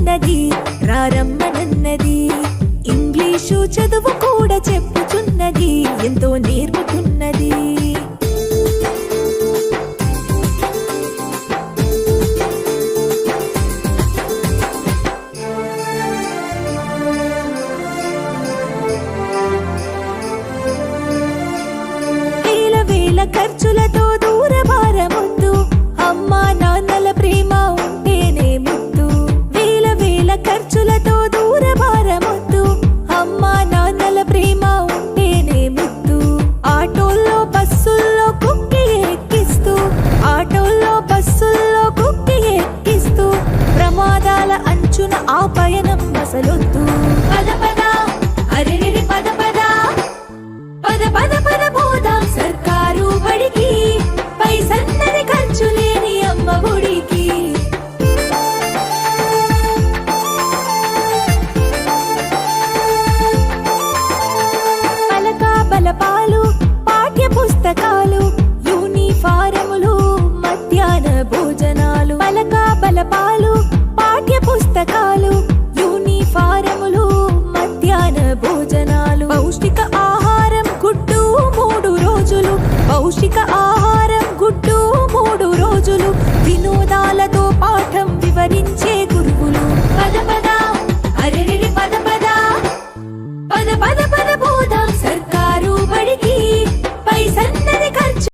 చెప్పుచున్నది రారమ్మనన్నది ఇంగ్లీషు చదువు కూడా చెప్పుచున్నది ఎంతో నేర్పుతున్నది. వేల వేల ఖర్చులతో ఆ పయనం అసలొద్దు. పద పద అరెరెరి పద పద. పద పద పద పోదాం సర్కారు బడికి. పైసన్నది ఖర్చు లేని అమ్మ ఒడికి పలక బలపాలు పాఠ్య పుస్తకాలు యూనిఫారములు మధ్యాహ్న భోజనాలు. పలక బలపాలు పౌష్టిక ఆహారం గుడ్డు మూడు రోజులు వినోదాలతో పాఠం వివరించే